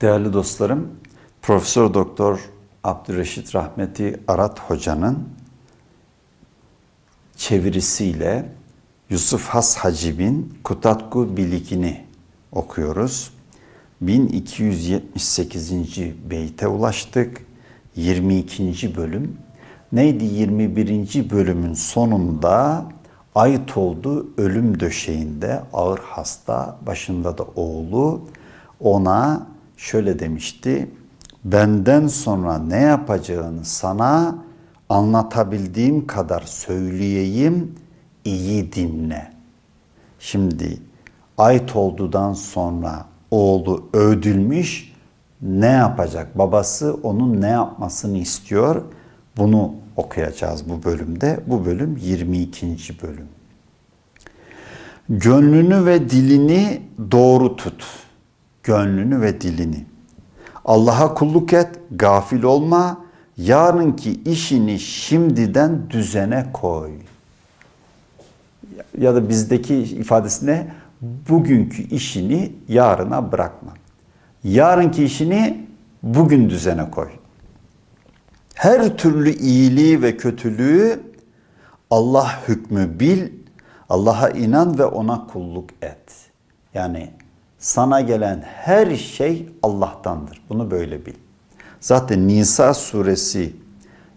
Değerli dostlarım, Profesör Doktor Abdüreşit Rahmeti Arat Hoca'nın çevirisiyle Yusuf Has Hacib'in Kutatku Bilikini okuyoruz. 1278. beyte ulaştık. 22. bölüm. Neydi 21. bölümün sonunda ait oldu ölüm döşeğinde ağır hasta başında da oğlu ona şöyle demişti. Benden sonra ne yapacağını sana anlatabildiğim kadar söyleyeyim, iyi dinle. Şimdi ait oldudan sonra oğlu öldürmüş, ne yapacak? Babası onun ne yapmasını istiyor? Bunu okuyacağız bu bölümde. Bu bölüm 22. bölüm. Gönlünü ve dilini doğru tut. Gönlünü ve dilini. Allah'a kulluk et, gafil olma. Yarınki işini şimdiden düzene koy. Ya da bizdeki ifadesine bugünkü işini yarına bırakma. Yarınki işini bugün düzene koy. Her türlü iyiliği ve kötülüğü Allah hükmü bil, Allah'a inan ve ona kulluk et. Yani sana gelen her şey Allah'tandır. Bunu böyle bil. Zaten Nisa suresi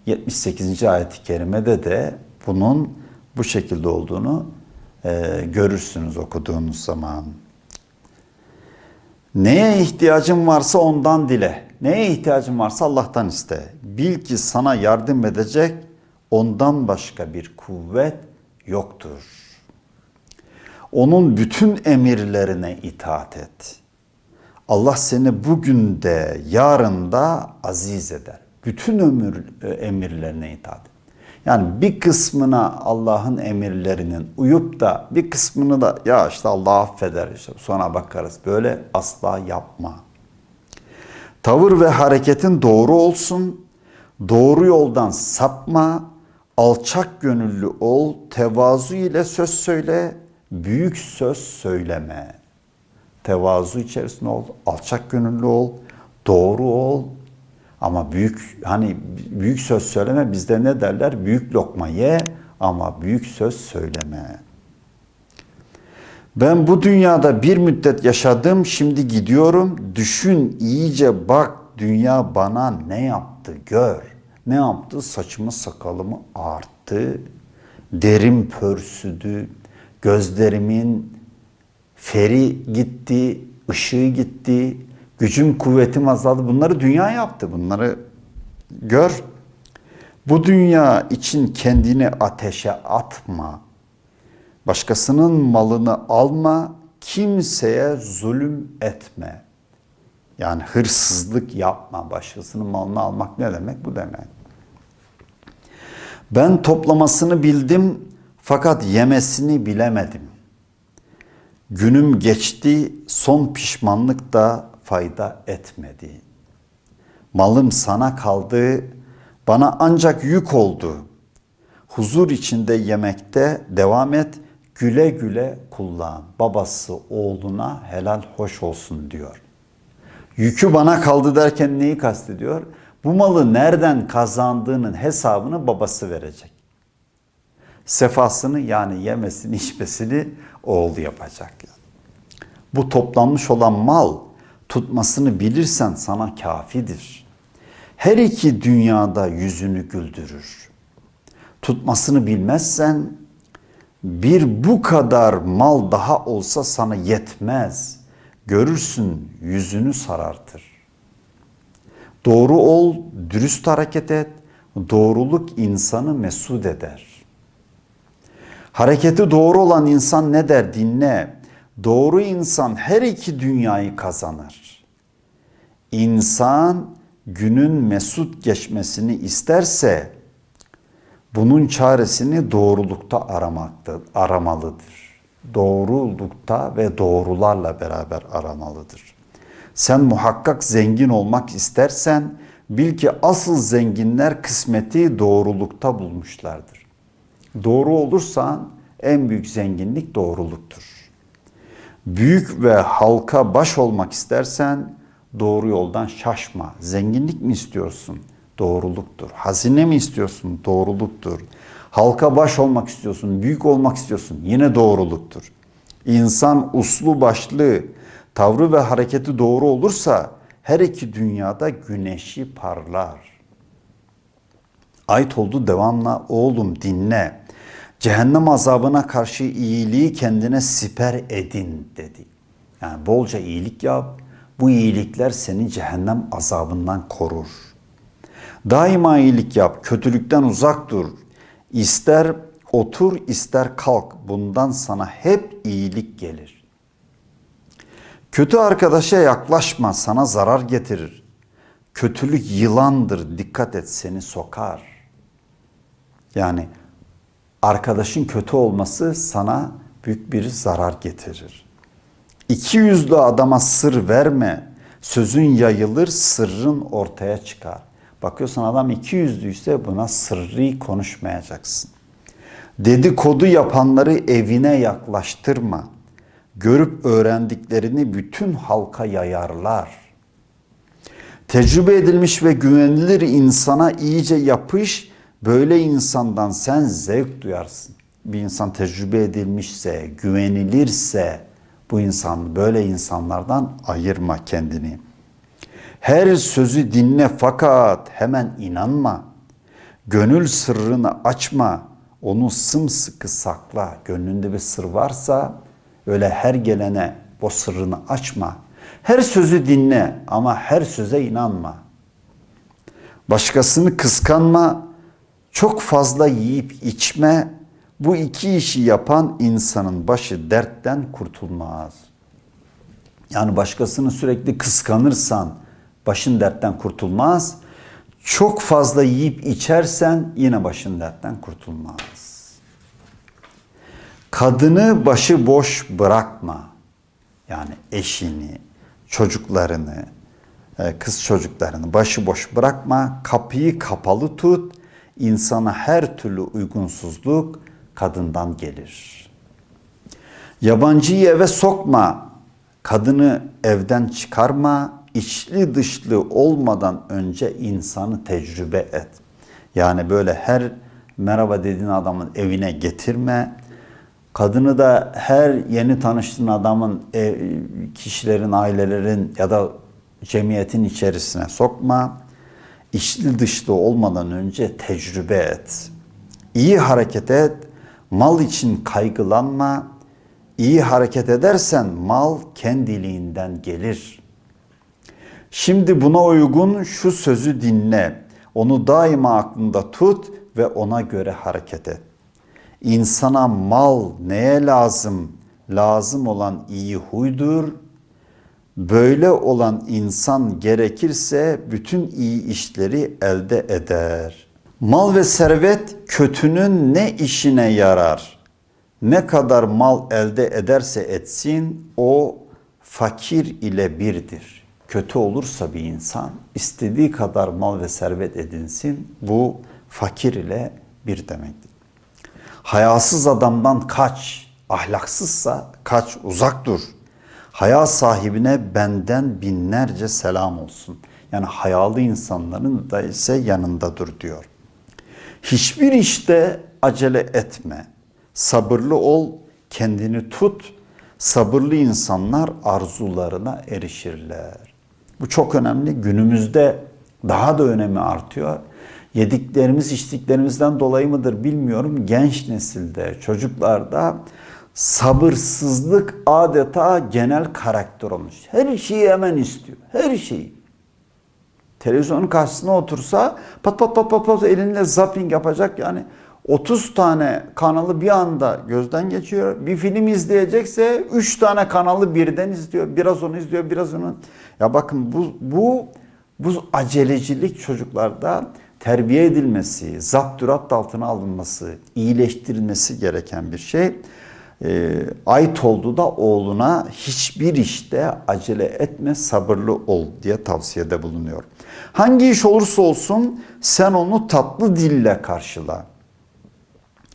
78. ayet-i kerimede de bunun bu şekilde olduğunu e, görürsünüz okuduğunuz zaman. Neye ihtiyacın varsa ondan dile. Neye ihtiyacın varsa Allah'tan iste. Bil ki sana yardım edecek ondan başka bir kuvvet yoktur. Onun bütün emirlerine itaat et. Allah seni bugün de yarın da aziz eder. Bütün ömür e, emirlerine itaat et. Yani bir kısmına Allah'ın emirlerinin uyup da bir kısmını da ya işte Allah affeder işte sonra bakarız. Böyle asla yapma. Tavır ve hareketin doğru olsun. Doğru yoldan sapma. Alçak gönüllü ol. Tevazu ile söz söyle. Büyük söz söyleme. Tevazu içerisinde ol. Alçak gönüllü ol. Doğru ol. Ama büyük hani büyük söz söyleme bizde ne derler? Büyük lokma ye ama büyük söz söyleme. Ben bu dünyada bir müddet yaşadım, şimdi gidiyorum. Düşün iyice bak dünya bana ne yaptı gör. Ne yaptı? Saçımı sakalımı arttı. Derim pörsüdü. Gözlerimin feri gitti, ışığı gitti. Gücüm, kuvvetim azaldı. Bunları dünya yaptı. Bunları gör. Bu dünya için kendini ateşe atma. Başkasının malını alma. Kimseye zulüm etme. Yani hırsızlık yapma. Başkasının malını almak ne demek? Bu demek. Ben toplamasını bildim fakat yemesini bilemedim. Günüm geçti, son pişmanlık da fayda etmedi. Malım sana kaldı, bana ancak yük oldu. Huzur içinde yemekte devam et, güle güle kullan. Babası oğluna helal hoş olsun diyor. Yükü bana kaldı derken neyi kastediyor? Bu malı nereden kazandığının hesabını babası verecek. Sefasını yani yemesini içmesini oğlu yapacak. Bu toplanmış olan mal tutmasını bilirsen sana kafidir. Her iki dünyada yüzünü güldürür. Tutmasını bilmezsen bir bu kadar mal daha olsa sana yetmez. Görürsün yüzünü sarartır. Doğru ol, dürüst hareket et. Doğruluk insanı mesut eder. Hareketi doğru olan insan ne der dinle. Doğru insan her iki dünyayı kazanır. İnsan günün mesut geçmesini isterse bunun çaresini doğrulukta aramakta, aramalıdır. Doğrulukta ve doğrularla beraber aramalıdır. Sen muhakkak zengin olmak istersen bil ki asıl zenginler kısmeti doğrulukta bulmuşlardır. Doğru olursan en büyük zenginlik doğruluktur. Büyük ve halka baş olmak istersen Doğru yoldan şaşma. Zenginlik mi istiyorsun? Doğruluktur. Hazine mi istiyorsun? Doğruluktur. Halka baş olmak istiyorsun, büyük olmak istiyorsun. Yine doğruluktur. İnsan uslu başlı, tavrı ve hareketi doğru olursa her iki dünyada güneşi parlar. Ait oldu devamla oğlum dinle. Cehennem azabına karşı iyiliği kendine siper edin dedi. Yani bolca iyilik yap. Bu iyilikler seni cehennem azabından korur. Daima iyilik yap. Kötülükten uzak dur. İster otur ister kalk. Bundan sana hep iyilik gelir. Kötü arkadaşa yaklaşma sana zarar getirir. Kötülük yılandır dikkat et seni sokar. Yani arkadaşın kötü olması sana büyük bir zarar getirir. İki yüzlü adama sır verme. Sözün yayılır, sırrın ortaya çıkar. Bakıyorsun adam iki yüzlüyse buna sırrı konuşmayacaksın. Dedikodu yapanları evine yaklaştırma. Görüp öğrendiklerini bütün halka yayarlar. Tecrübe edilmiş ve güvenilir insana iyice yapış. Böyle insandan sen zevk duyarsın. Bir insan tecrübe edilmişse, güvenilirse bu insan böyle insanlardan ayırma kendini. Her sözü dinle fakat hemen inanma. Gönül sırrını açma. Onu sımsıkı sakla. Gönlünde bir sır varsa öyle her gelene o sırrını açma. Her sözü dinle ama her söze inanma. Başkasını kıskanma, çok fazla yiyip içme. Bu iki işi yapan insanın başı dertten kurtulmaz. Yani başkasını sürekli kıskanırsan başın dertten kurtulmaz. Çok fazla yiyip içersen yine başın dertten kurtulmaz. Kadını başı boş bırakma. Yani eşini, çocuklarını, e, kız çocuklarını başıboş bırakma. Kapıyı kapalı tut. İnsana her türlü uygunsuzluk kadından gelir. Yabancıyı eve sokma. Kadını evden çıkarma. İçli dışlı olmadan önce insanı tecrübe et. Yani böyle her merhaba dediğin adamın evine getirme. Kadını da her yeni tanıştığın adamın kişilerin, ailelerin ya da cemiyetin içerisine sokma. İçli dışlı olmadan önce tecrübe et. İyi hareket et. Mal için kaygılanma. İyi hareket edersen mal kendiliğinden gelir. Şimdi buna uygun şu sözü dinle. Onu daima aklında tut ve ona göre hareket et. İnsana mal neye lazım? Lazım olan iyi huydur. Böyle olan insan gerekirse bütün iyi işleri elde eder. Mal ve servet kötünün ne işine yarar? Ne kadar mal elde ederse etsin o fakir ile birdir. Kötü olursa bir insan istediği kadar mal ve servet edinsin bu fakir ile bir demektir. Hayasız adamdan kaç, ahlaksızsa kaç, uzak dur. Haya sahibine benden binlerce selam olsun. Yani hayalı insanların da ise yanında dur diyor. Hiçbir işte acele etme. Sabırlı ol, kendini tut. Sabırlı insanlar arzularına erişirler. Bu çok önemli. Günümüzde daha da önemi artıyor. Yediklerimiz, içtiklerimizden dolayı mıdır bilmiyorum. Genç nesilde, çocuklarda sabırsızlık adeta genel karakter olmuş. Her şeyi hemen istiyor. Her şeyi. Televizyonun karşısına otursa pat pat pat pat pat elinle zapping yapacak yani 30 tane kanalı bir anda gözden geçiyor. Bir film izleyecekse 3 tane kanalı birden izliyor. Biraz onu izliyor, biraz onu. Ya bakın bu bu bu acelecilik çocuklarda terbiye edilmesi, zapturapt altına alınması, iyileştirilmesi gereken bir şey. E, ait oldu da oğluna hiçbir işte acele etme, sabırlı ol diye tavsiyede bulunuyor. Hangi iş olursa olsun sen onu tatlı dille karşıla.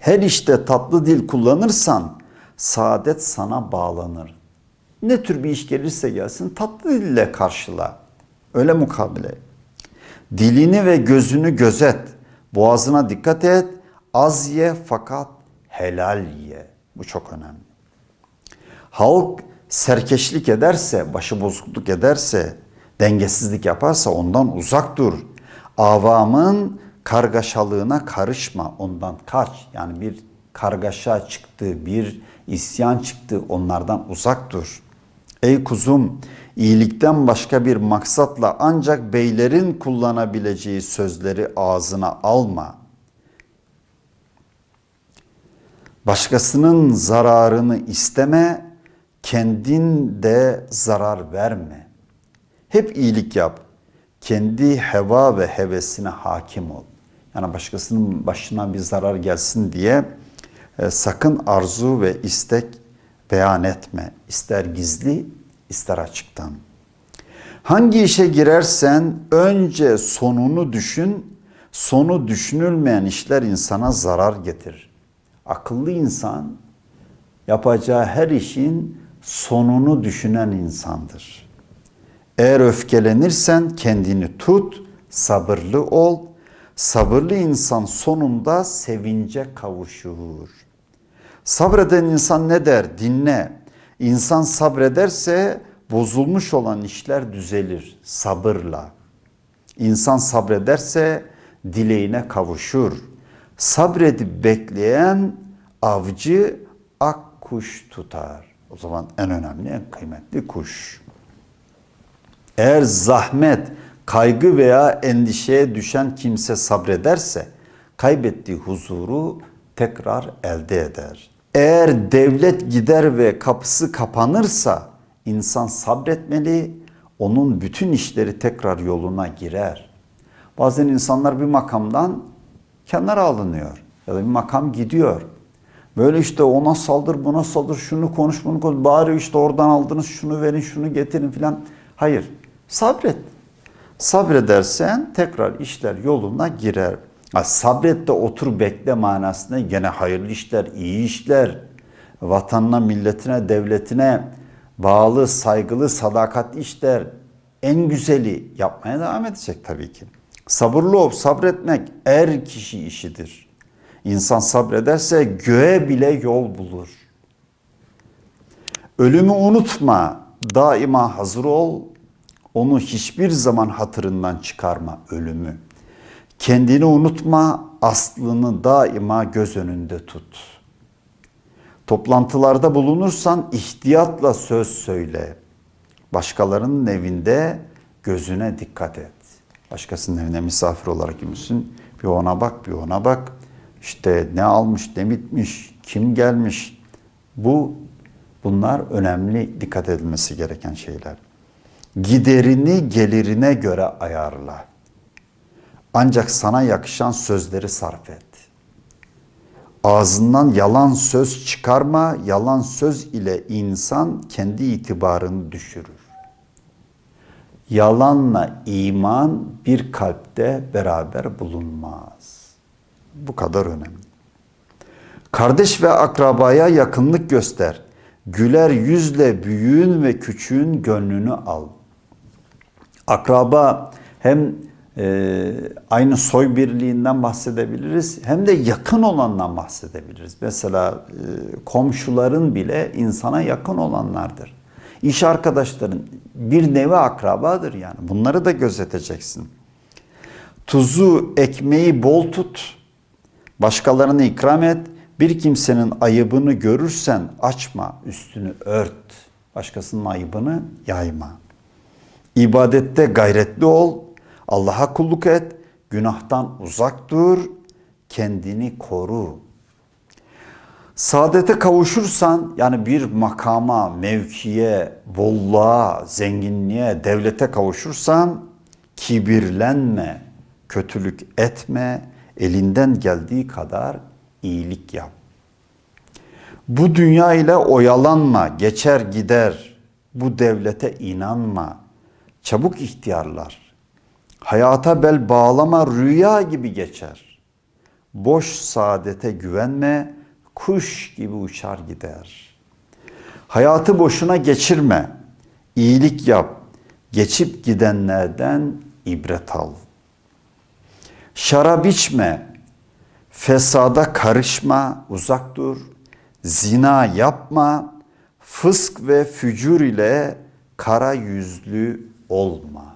Her işte tatlı dil kullanırsan saadet sana bağlanır. Ne tür bir iş gelirse gelsin tatlı dille karşıla. Öyle mukabele. Dilini ve gözünü gözet. Boğazına dikkat et. Az ye fakat helal ye. Bu çok önemli. Halk serkeşlik ederse, başı bozukluk ederse, dengesizlik yaparsa ondan uzak dur. Avamın kargaşalığına karışma, ondan kaç. Yani bir kargaşa çıktı, bir isyan çıktı, onlardan uzak dur. Ey kuzum, iyilikten başka bir maksatla ancak beylerin kullanabileceği sözleri ağzına alma. Başkasının zararını isteme, kendin de zarar verme. Hep iyilik yap. Kendi heva ve hevesine hakim ol. Yani başkasının başına bir zarar gelsin diye e, sakın arzu ve istek beyan etme. İster gizli, ister açıktan. Hangi işe girersen önce sonunu düşün. Sonu düşünülmeyen işler insana zarar getirir. Akıllı insan yapacağı her işin sonunu düşünen insandır. Eğer öfkelenirsen kendini tut, sabırlı ol. Sabırlı insan sonunda sevince kavuşur. Sabreden insan ne der? Dinle. İnsan sabrederse bozulmuş olan işler düzelir sabırla. İnsan sabrederse dileğine kavuşur. Sabredip bekleyen avcı ak kuş tutar. O zaman en önemli, en kıymetli kuş. Eğer zahmet, kaygı veya endişeye düşen kimse sabrederse kaybettiği huzuru tekrar elde eder. Eğer devlet gider ve kapısı kapanırsa insan sabretmeli, onun bütün işleri tekrar yoluna girer. Bazen insanlar bir makamdan kenara alınıyor ya da bir makam gidiyor. Böyle işte ona saldır, buna saldır, şunu konuş, bunu konuş. Bari işte oradan aldınız, şunu verin, şunu getirin filan. Hayır, sabret. Sabredersen tekrar işler yoluna girer. Ha, sabret de otur bekle manasında gene hayırlı işler, iyi işler, vatanına, milletine, devletine bağlı, saygılı, sadakatli işler en güzeli yapmaya devam edecek tabii ki. Sabırlı ol, sabretmek er kişi işidir. İnsan sabrederse göğe bile yol bulur. Ölümü unutma, daima hazır ol. Onu hiçbir zaman hatırından çıkarma ölümü. Kendini unutma, aslını daima göz önünde tut. Toplantılarda bulunursan ihtiyatla söz söyle. Başkalarının evinde gözüne dikkat et. Başkasının evine misafir olarak girmişsin. Bir ona bak, bir ona bak. İşte ne almış, ne bitmiş, kim gelmiş. Bu bunlar önemli dikkat edilmesi gereken şeyler. Giderini gelirine göre ayarla. Ancak sana yakışan sözleri sarf et. Ağzından yalan söz çıkarma, yalan söz ile insan kendi itibarını düşürür. Yalanla iman bir kalpte beraber bulunmaz. Bu kadar önemli. Kardeş ve akrabaya yakınlık göster. Güler yüzle büyüğün ve küçüğün gönlünü al. Akraba hem e, aynı soy birliğinden bahsedebiliriz hem de yakın olandan bahsedebiliriz. Mesela e, komşuların bile insana yakın olanlardır. İş arkadaşların bir nevi akrabadır yani. Bunları da gözeteceksin. Tuzu, ekmeği bol tut. Başkalarına ikram et. Bir kimsenin ayıbını görürsen açma, üstünü ört. Başkasının ayıbını yayma. İbadette gayretli ol. Allah'a kulluk et. Günahtan uzak dur. Kendini koru. Saadete kavuşursan yani bir makama, mevkiye, bolluğa, zenginliğe, devlete kavuşursan kibirlenme, kötülük etme, elinden geldiği kadar iyilik yap. Bu dünya ile oyalanma, geçer gider. Bu devlete inanma. Çabuk ihtiyarlar. Hayata bel bağlama rüya gibi geçer. Boş saadete güvenme, kuş gibi uçar gider. Hayatı boşuna geçirme. İyilik yap. Geçip gidenlerden ibret al. Şarap içme, fesada karışma, uzak dur. Zina yapma, fısk ve fücur ile kara yüzlü olma.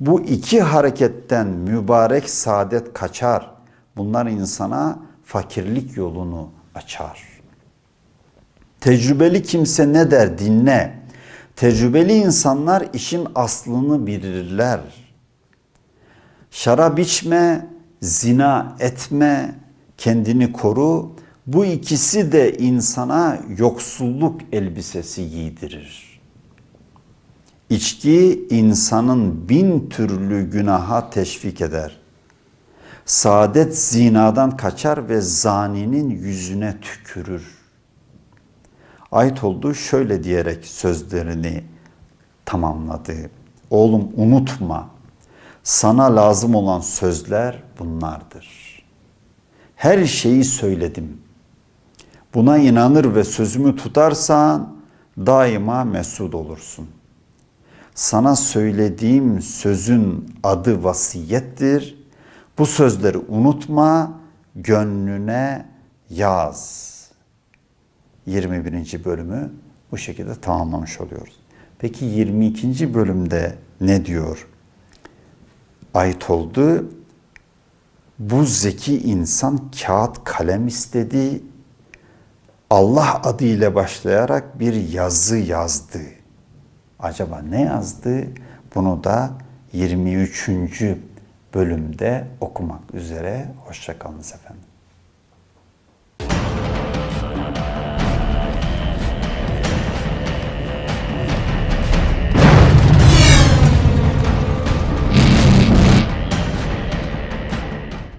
Bu iki hareketten mübarek saadet kaçar. Bunlar insana fakirlik yolunu açar. Tecrübeli kimse ne der dinle. Tecrübeli insanlar işin aslını bilirler. Şarap içme, zina etme, kendini koru. Bu ikisi de insana yoksulluk elbisesi giydirir. İçki insanın bin türlü günaha teşvik eder. Saadet zinadan kaçar ve zaninin yüzüne tükürür. Ait oldu şöyle diyerek sözlerini tamamladı. Oğlum unutma. Sana lazım olan sözler bunlardır. Her şeyi söyledim. Buna inanır ve sözümü tutarsan daima mesut olursun. Sana söylediğim sözün adı vasiyettir. Bu sözleri unutma, gönlüne yaz. 21. bölümü bu şekilde tamamlamış oluyoruz. Peki 22. bölümde ne diyor? Ait oldu. Bu zeki insan kağıt kalem istedi. Allah adıyla başlayarak bir yazı yazdı. Acaba ne yazdı? Bunu da 23. bölümde okumak üzere. Hoşçakalınız efendim.